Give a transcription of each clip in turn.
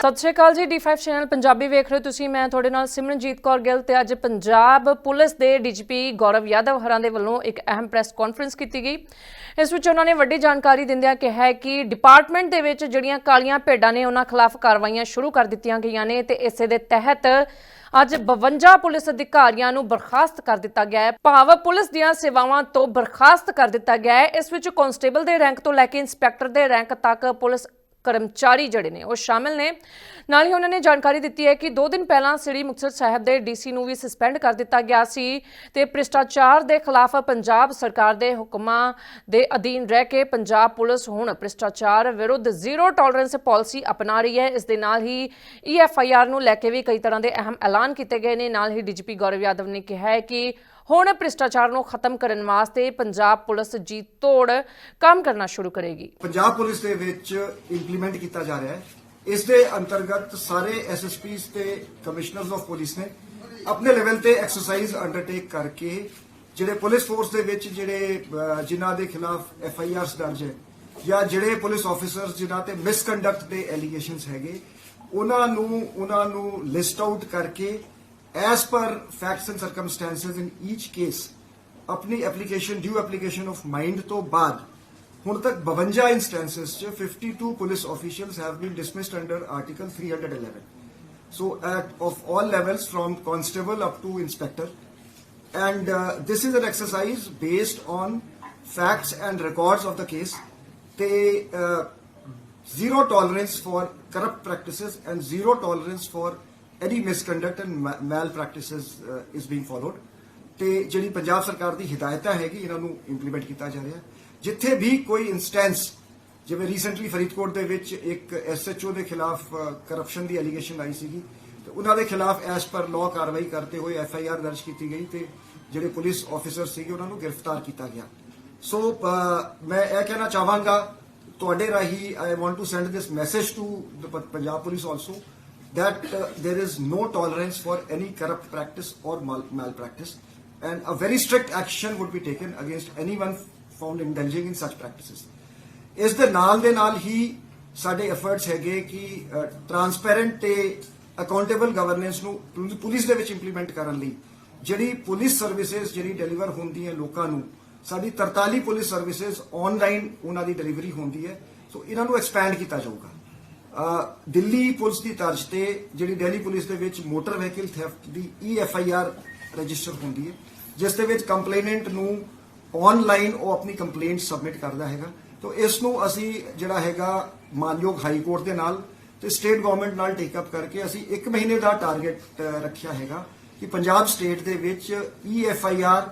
ਸਤਿ ਸ਼੍ਰੀ ਅਕਾਲ ਜੀ D5 channel Punjabi ਵੇਖ ਰਹੇ ਹੋ ਤੁਸੀਂ, ਮੈਂ ਤੁਹਾਡੇ ਨਾਲ ਸਿਮਰਨਜੀਤ ਕੌਰ ਗਿੱਲ ਤੇ ਅੱਜ ਪੰਜਾਬ ਪੁਲਿਸ ਦੇ ਡੀਜੀਪੀ ਗੌਰਵ ਯਾਦਵ ਹਰਾਂ ਦੇ ਵੱਲੋਂ ਇੱਕ ਅਹਿਮ ਪ੍ਰੈਸ ਕਾਨਫਰੰਸ ਕੀਤੀ ਗਈ। ਇਸ ਵਿੱਚ ਉਹਨਾਂ ਨੇ ਵੱਡੀ ਜਾਣਕਾਰੀ ਦਿੰਦਿਆਂ ਕਿਹਾ ਹੈ ਕਿ ਡਿਪਾਰਟਮੈਂਟ ਦੇ ਵਿੱਚ ਜਿਹੜੀਆਂ ਕਾਲੀਆਂ ਭੇਡਾਂ ਨੇ, ਉਹਨਾਂ ਖਿਲਾਫ ਕਾਰਵਾਈਆਂ ਸ਼ੁਰੂ ਕਰ ਦਿੱਤੀਆਂ ਗਈਆਂ ਨੇ ਤੇ ਇਸੇ ਦੇ ਤਹਿਤ ਅੱਜ 52 ਪੁਲਿਸ ਅਧਿਕਾਰੀਆਂ ਨੂੰ ਬਰਖਾਸਤ ਕਰ ਦਿੱਤਾ ਗਿਆ ਹੈ। ਭਾਵ ਪੁਲਿਸ ਦੀਆਂ ਸੇਵਾਵਾਂ ਤੋਂ ਬਰਖਾਸਤ ਕਰ ਦਿੱਤਾ ਗਿਆ ਹੈ। ਇਸ ਵਿੱਚ ਕਾਂਸਟੇਬਲ ਦੇ ਰੈਂਕ ਤੋਂ ਲੈ ਕੇ ਇੰਸਪੈਕਟਰ ਦੇ ਰੈਂਕ ਤੱਕ ਪੁਲਿਸ ਕਰਮਚਾਰੀ ਜਿਹੜੇ ਨੇ ਉਹ ਸ਼ਾਮਿਲ ਨੇ। ਨਾਲ ਹੀ ਉਹਨਾਂ ਨੇ ਜਾਣਕਾਰੀ ਦਿੱਤੀ ਹੈ ਕਿ 2 ਦਿਨ ਪਹਿਲਾਂ ਸ੍ਰੀ ਮੁਕਤਸਰ ਸਾਹਿਬ ਦੇ ਡੀਸੀ ਨੂੰ ਵੀ ਸਸਪੈਂਡ ਕਰ ਦਿੱਤਾ ਗਿਆ ਸੀ ਤੇ ਭ੍ਰਿਸ਼ਟਾਚਾਰ ਦੇ ਖਿਲਾਫ ਪੰਜਾਬ ਸਰਕਾਰ ਦੇ ਹੁਕਮਾਂ ਦੇ ਅਧੀਨ ਰਹਿ ਕੇ ਪੰਜਾਬ ਪੁਲਿਸ ਹੁਣ ਭ੍ਰਿਸ਼ਟਾਚਾਰ ਵਿਰੁੱਧ ਜ਼ੀਰੋ ਟੋਲਰੈਂਸ ਪਾਲਿਸੀ ਅਪਣਾ ਰਹੀ ਹੈ। ਇਸ ਦੇ ਨਾਲ ਹੀ ਈਐਫਆਈਆਰ ਨੂੰ ਲੈ ਕੇ ਵੀ ਕਈ ਤਰ੍ਹਾਂ ਦੇ ਅਹਿਮ ਐਲਾਨ ਕੀਤੇ ਗਏ ਨੇ। ਨਾਲ ਹੀ ਡੀਜੀਪੀ ਗੌਰਵ ਯਾਦਵ ਨੇ ਕਿਹਾ ਹੈ ਕਿ ਹੁਣ ਭ੍ਰਿਸ਼ਟਾਚਾਰ ਨੂੰ ਖਤਮ ਕਰਨ ਵਾਸਤੇ ਪੰਜਾਬ ਪੁਲਿਸ ਜੀ ਤੋੜ ਕੰਮ ਕਰਨਾ ਸ਼ੁਰੂ ਕਰੇਗੀ। ਪੰਜਾਬ ਪੁਲਿਸ ਦੇ ਵਿੱਚ ਇੰਪਲੀਮੈਂਟ ਕੀਤਾ ਜਾ ਰਿਹਾ ਹੈ। ਇਸ ਦੇ ਅੰਤਰਗਤ ਸਾਰੇ ਐਸਐਸਪੀਸ ਤੇ ਕਮਿਸ਼ਨਰਸ ਆਫ ਪੁਲਿਸ ਨੇ ਆਪਣੇ ਲੈਵਲ ਤੇ ਐਕਸਰਸਾਈਜ਼ ਅੰਡਰਟੇਕ ਕਰਕੇ ਜਿਹੜੇ ਪੁਲਿਸ ਫੋਰਸ ਦੇ ਵਿੱਚ ਜਿਹੜੇ ਅਹ, ਜਿਨ੍ਹਾਂ ਦੇ ਖਿਲਾਫ ਐਫ ਆਈ ਆਰਸ ਦਰਜ ਹੈ ਜਾਂ ਜਿਹੜੇ ਪੁਲਿਸ ਆਫੀਸਰਸ ਜਿਨ੍ਹਾਂ ਤੇ ਮਿਸਕੰਡਕਟ ਦੇ ਐਲੀਗੇਸ਼ਨਸ ਹੈਗੇ ਉਹਨਾਂ ਨੂੰ ਉਹਨਾਂ ਨੂੰ ਲਿਸਟ ਆਊਟ ਕਰਕੇ as per facts and circumstances in each case ਆਪਣੀ application due application of mind ਤੋਂ ਬਾਅਦ ਹੁਣ ਤੱਕ 52 ਇੰਸਟੈਂਸਸ ਚ 52 police officials have been dismissed under article 311 so at of all levels from constable up to inspector and uh, this is an exercise based on facts and records of the case they uh, zero tolerance for corrupt practices and zero any for any misconduct and ma- malpractices uh, ਤੇ ਜਿਹੜੀ ਪੰਜਾਬ ਸਰਕਾਰ ਦੀ ਹਦਾਇਤਾਂ ਹੈਗੀ ਇਹਨਾਂ ਨੂੰ implement ਕੀਤਾ ਜਾ ਰਿਹਾ। ਜਿੱਥੇ ਵੀ ਕੋਈ ਇਨਸਟੈਂਸ ਜਿਵੇਂ ਰੀਸੈਂਟਲੀ ਫਰੀਦਕੋਟ ਦੇ ਵਿੱਚ ਇੱਕ ਐਸਐਚਓ ਦੇ ਖਿਲਾਫ ਕਰਪਸ਼ਨ ਦੀ ਐਲੀਗੇਸ਼ਨ ਆਈ ਸੀਗੀ ਤੇ ਉਹਨਾਂ ਦੇ ਖਿਲਾਫ ਐਸ ਪਰ ਲਾਅ ਕਾਰਵਾਈ ਕਰਦੇ ਹੋਏ ਐਫਆਈਆਰ ਦਰਜ ਕੀਤੀ ਗਈ ਤੇ ਜਿਹੜੇ ਪੁਲਿਸ ਆਫੀਸਰ ਸੀਗੇ ਉਹਨਾਂ ਨੂੰ ਗ੍ਰਿਫਤਾਰ ਕੀਤਾ ਗਿਆ। ਸੋ ਮੈਂ ਇਹ ਕਹਿਣਾ ਚਾਹਾਂਗਾ ਤੁਹਾਡੇ ਰਾਹੀਂ I want to send this message to the Punjab police also that uh, there is no tolerance for any corrupt practice or mal- malpractice and a very strict action would be taken against anyone found indulging in such practices ਇਸ ਦੇ ਨਾਲ ਦੇ ਨਾਲ ਹੀ ਸਾਡੇ efforts ਹੈਗੇ ਕਿ ਟਰਾਂਸਪੈਰੈਂਟ ਤੇ accountable governance ਨੂੰ ਪੁਲਿ- ਪੁਲਿਸ ਦੇ ਵਿੱਚ ਇੰਪਲੀਮੈਂਟ ਕਰਨ ਲਈ ਜਿਹੜੀ ਪੁਲਿਸ ਸਰਵਿਸਿਜ਼ ਜਿਹੜੀ ਡਿਲੀਵਰ ਹੁੰਦੀਆਂ ਲੋਕਾਂ ਨੂੰ ਸਾਡੀ 43 ਪੁਲਿਸ ਸਰਵਿਸਿਜ਼ ਆਨਲਾਈਨ ਉਹਨਾਂ ਦੀ ਡਿਲੀਵਰੀ ਹੁੰਦੀ ਹੈ ਸੋ ਇਹਨਾਂ ਨੂੰ ਐਕਸਪੈਂਡ ਕੀਤਾ ਜਾਊਗਾ ਅ, ਦਿੱਲੀ ਪੁਲਿਸ ਦੀ ਤਰਜ਼ ਤੇ ਜਿਹੜੀ ਦਿੱਲੀ ਪੁਲਿਸ ਦੇ ਵਿੱਚ motor vehicle theft the E F I R register ਹੁੰਦੀ ਹੈ, ਜਿਸ ਦੇ ਵਿੱਚ ਕੰਪਲੇਨੈਂਟ ਨੂੰ ਆਨਲਾਈਨ ਉਹ ਆਪਣੀ ਕੰਪਲੇਂਟ ਸਬਮਿਟ ਕਰਦਾ ਹੈਗਾ। ਤੋਂ ਇਸ ਨੂੰ ਅਸੀਂ ਜਿਹੜਾ ਹੈਗਾ ਮਾਨਯੋਗ ਹਾਈ ਕੋਰਟ ਦੇ ਨਾਲ ਤੇ ਸਟੇਟ ਗਵਰਨਮੈਂਟ ਨਾਲ ਟੇਕ ਅਪ ਕਰਕੇ ਅਸੀਂ 1 ਮਹੀਨੇ ਦਾ ਟਾਰਗੇਟ ਰੱਖਿਆ ਹੈਗਾ ਕਿ ਪੰਜਾਬ ਸਟੇਟ ਦੇ ਵਿੱਚ E F I R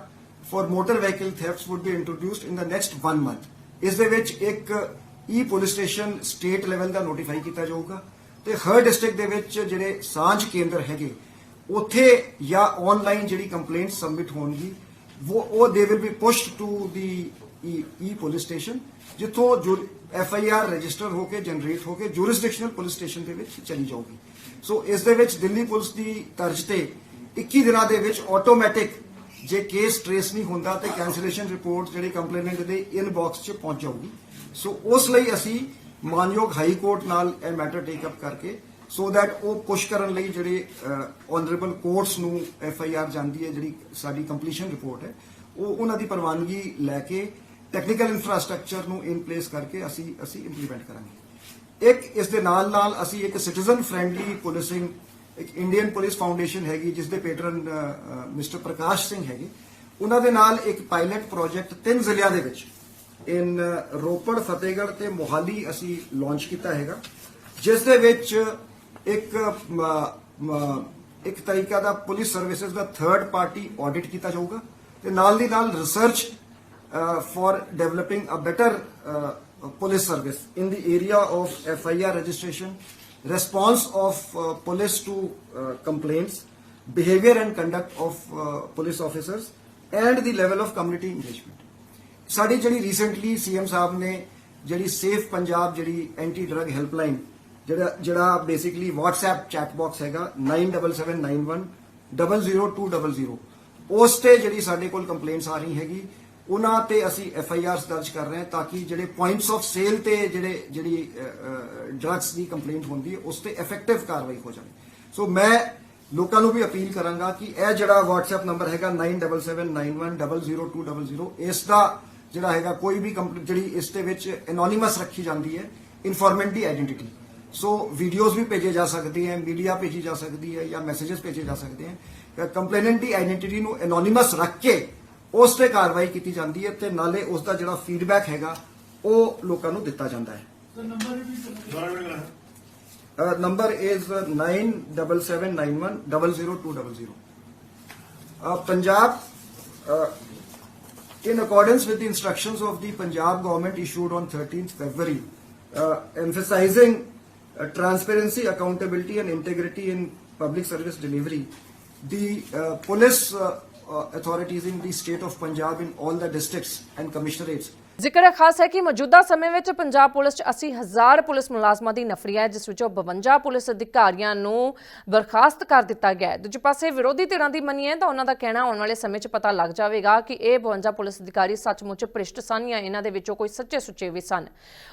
for motor vehicle thefts would be introduced in the next 1 month. ਇਸ ਦੇ ਵਿੱਚ ਇੱਕ E police station state level ਦਾ ਨੋਟੀਫਾਈ ਕੀਤਾ ਜਾਊਗਾ ਤੇ ਹਰ ਡਿਸਟ੍ਰਿਕਟ ਦੇ ਵਿੱਚ ਜਿਹੜੇ ਸਾਂਝ ਕੇਂਦਰ ਹੈਗੇ, ਉੱਥੇ ਜਾਂ ਆਨਲਾਈਨ ਜਿਹੜੀ ਕੰਪਲੇਂਟ ਸਬਮਿਟ ਹੋਣਗੀ ਉਹ ਉਹ ਦੇ will be pushed to the E police station, ਜਿੱਥੋਂ ਜੋ ਐਫ ਆਈ ਆਰ ਰਜਿਸਟਰ ਹੋ ਕੇ ਜਨਰੇਟ ਹੋ ਕੇ ਜੁਰਿਸਡਿਕਸ਼ਨਲ ਪੁਲਿਸ ਸਟੇਸ਼ਨ ਦੇ ਵਿੱਚ ਚਲੀ ਜਾਊਗੀ। ਸੋ ਇਸ ਦੇ ਵਿੱਚ ਦਿੱਲੀ ਪੁਲਿਸ ਦੀ ਤਰਜ਼ ਤੇ 21 ਦਿਨਾਂ ਦੇ ਵਿੱਚ ਆਟੋਮੈਟਿਕ ਜੇ ਕੇਸ ਟ੍ਰੇਸ ਨਹੀਂ ਹੁੰਦਾ ਤੇ ਕੈਂਸਲੇਸ਼ਨ ਰਿਪੋਰਟ ਜਿਹੜੇ ਕੰਪਲੇਨੈਂਟ ਦੇ ਇਨਬਾਕਸ 'ਚ ਪਹੁੰਚ ਜਾਊਗੀ। ਸੋ ਉਸ ਲਈ ਅਸੀਂ ਮਾਨਯੋਗ ਹਾਈ ਕੋਰਟ ਨਾਲ ਇਹ ਮੈਟਰ ਟੇਕ ਅਪ ਕਰਕੇ ਸੋ ਦੈਟ ਉਹ ਪੁਸ਼ ਕਰਨ ਲਈ ਜਿਹੜੇ ਆਨਰੇਬਲ ਕੋਰਟਸ ਨੂੰ ਐਫ ਆਈ ਆਰ ਜਾਂਦੀ ਹੈ, ਜਿਹੜੀ ਸਾਡੀ ਕੰਪਲੀਸ਼ਨ ਰਿਪੋਰਟ ਹੈ, ਉਹ ਉਹਨਾਂ ਦੀ ਪ੍ਰਵਾਨਗੀ ਲੈ ਕੇ ਟੈਕਨੀਕਲ ਇਨਫਰਾਸਟ੍ਰਕਚਰ ਨੂੰ ਇਨ ਪਲੇਸ ਕਰਕੇ ਅਸੀਂ ਅਸੀਂ ਇੰਪਲੀਮੈਂਟ ਕਰਾਂਗੇ। ਇੱਕ, ਇਸ ਦੇ ਨਾਲ ਨਾਲ ਅਸੀਂ ਇੱਕ ਸਿਟੀਜ਼ਨ ਫ੍ਰੈਂਡਲੀ ਪੁਲਿਸਿੰਗ ਇੱਕ ਇੰਡੀਅਨ ਪੁਲਿਸ ਫਾਊਂਡੇਸ਼ਨ ਹੈਗੀ ਜਿਸ ਦੇ ਪੈਟਰਨ ਮਿਸਟਰ ਪ੍ਰਕਾਸ਼ ਸਿੰਘ ਹੈਗੇ। ਉਹਨਾਂ ਦੇ ਨਾਲ ਇੱਕ ਪਾਇਲਟ ਪ੍ਰੋਜੈਕਟ ਤਿੰਨ ਜ਼ਿਲ੍ਹਿਆਂ ਦੇ ਵਿੱਚ ਇਨ ਰੋਪੜ, ਫਤਿਹਗੜ੍ਹ ਤੇ ਮੋਹਾਲੀ ਅਸੀਂ ਲਾਂਚ ਕੀਤਾ ਹੈਗਾ ਜਿਸ ਦੇ ਵਿੱਚ ਇੱਕ ਇੱਕ ਤਰੀਕਾ ਦਾ ਪੁਲਿਸ ਸਰਵਿਸਿਜ਼ ਦਾ ਥਰਡ ਪਾਰਟੀ ਆਡਿਟ ਕੀਤਾ ਜਾਊਗਾ, ਤੇ ਨਾਲ ਦੀ ਨਾਲ research for developing a better police service in the area of F I R registration response of uh, police to uh, complaints, behavior and conduct of uh, police officers, and the level of community engagement. ਸਾਡੀ ਜਿਹੜੀ recently CM ਸਾਹਿਬ ਨੇ ਜਿਹੜੀ safe Punjab ਜਿਹੜੀ anti drug helpline ਜਿਹੜਾ ਜਿਹੜਾ basically WhatsApp chat box ਹੈਗਾ 9779100200 ਉਸ ਤੇ ਜਿਹੜੀ ਸਾਡੇ ਕੋਲ ਕੰਪਲੇਂਟਸ ਆ ਰਹੀ ਹੈਗੀ ਉਹਨਾਂ ਤੇ ਅਸੀਂ ਐਫ ਆਈ ਆਰਸ ਦਰਜ ਕਰ ਰਹੇ ਹਾਂ ਤਾਂ ਕਿ ਜਿਹੜੇ ਪੁਆਇੰਟਸ ਆਫ ਸੇਲ ਤੇ ਜਿਹੜੇ, ਜਿਹੜੀ ਡਰੱਗਸ ਦੀ ਕੰਪਲੇਂਟ ਹੁੰਦੀ ਹੈ, ਉਸ ਤੇ ਇਫੈਕਟਿਵ ਕਾਰਵਾਈ ਹੋ ਜਾਵੇ। ਸੋ ਮੈਂ ਲੋਕਾਂ ਨੂੰ ਵੀ ਅਪੀਲ ਕਰਾਂਗਾ ਕਿ ਇਹ ਜਿਹੜਾ WhatsApp ਨੰਬਰ ਹੈਗਾ 9779100200 ਇਸ ਦਾ ਜਿਹੜਾ ਹੈਗਾ ਕੋਈ ਵੀ ਕੰਪਨੀ ਜਿਹੜੀ ਇਸ ਦੇ ਵਿੱਚ ਐਨੋਨਿਮਸ ਰੱਖੀ ਜਾਂਦੀ ਹੈ ਇਨਫੋਰਮੈਂਟ ਦੀ ਆਇਡੈਂਟੀਟੀ ਸੋ ਵੀਡੀਓਜ਼ ਵੀ ਭੇਜੇ ਜਾ ਸਕਦੇ ਹੈ ਮੀਡੀਆ ਭੇਜੀ ਜਾ ਸਕਦੀ ਹੈ ਜਾਂ ਮੈਸੇजेस ਭੇਜੇ ਜਾ ਸਕਦੇ ਹੈ। ਕੰਪਲੇਨੈਂਟ ਦੀ ਆਇਡੈਂਟੀਟੀ ਨੂੰ ਐਨੋਨਿਮਸ ਰੱਖ ਕੇ ਉਸ ਤੇ ਕਾਰਵਾਈ ਕੀਤੀ ਜਾਂਦੀ ਹੈ ਤੇ ਨਾਲੇ ਉਸ ਦਾ ਜਿਹੜਾ ਫੀਡਬੈਕ ਹੈਗਾ ਉਹ ਲੋਕਾਂ ਨੂੰ ਦਿੱਤਾ ਜਾਂਦਾ ਹੈ Uh, number is uh, 9779100200. Uh, Punjab, uh, in accordance with the instructions of the Punjab government issued on 13th February, uh, emphasizing uh, transparency, accountability, and integrity in public service delivery, the uh, police uh, uh, authorities in the state of Punjab in all the districts and commissionerates ਜ਼ਿਕਰ ਖਾਸ ਹੈ ਕਿ ਮੌਜੂਦਾ ਸਮੇਂ ਵਿੱਚ Punjab police 'ਚ 80000 police ਮੁਲਾਜ਼ਮਾਂ ਦੀ ਨਫਰੀ ਹੈ, ਜਿਸ ਵਿੱਚੋਂ 52 ਪੁਲਿਸ ਅਧਿਕਾਰੀਆਂ ਨੂੰ ਬਰਖਾਸਤ ਕਰ ਦਿੱਤਾ ਗਿਆ ਹੈ। ਦੂਜੇ ਪਾਸੇ ਵਿਰੋਧੀ ਧਿਰਾਂ ਦੀ ਮੰਨੀਏ ਤਾਂ ਉਹਨਾਂ ਦਾ ਕਹਿਣਾ ਆਉਣ ਵਾਲੇ ਸਮੇਂ 'ਚ ਪਤਾ ਲੱਗ ਜਾਵੇਗਾ ਕਿ ਇਹ 52 ਪੁਲਿਸ ਅਧਿਕਾਰੀ ਸੱਚਮੁੱਚ ਭ੍ਰਿਸ਼ਟ ਸਨ ਜਾਂ ਇਹਨਾਂ ਦੇ ਵਿੱਚੋਂ ਕੋਈ ਸੱਚੇ ਸੁੱਚੇ ਵੀ ਸਨ।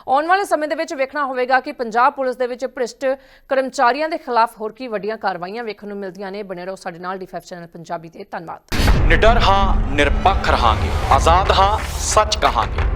ਆਉਣ ਵਾਲੇ ਸਮੇਂ ਦੇ ਵਿੱਚ ਵੇਖਣਾ ਹੋਵੇਗਾ ਕਿ ਪੰਜਾਬ ਪੁਲਿਸ ਦੇ ਵਿੱਚ ਭ੍ਰਿਸ਼ਟ ਕਰਮਚਾਰੀਆਂ ਦੇ ਖਿਲਾਫ ਹੋਰ ਕੀ ਵੱਡੀਆਂ ਕਾਰਵਾਈਆਂ ਵੇਖਣ ਨੂੰ ਮਿਲਦੀਆਂ ਨੇ। ਬਣੇ ਰਹੋ ਸਾਡੇ ਨਾਲ ਡੀ5 ਚੈਨਲ ਪੰਜਾਬੀ ਤੇ। ਧੰਨਵਾਦ। ਨਿਡਰ ਹਾਂ, ਨਿਰਪੱਖ ਰਹਾਂਗੇ। ਆਜ਼ਾਦ ਹਾਂ, ਸੱਚ ਕਹਾਂਗੇ।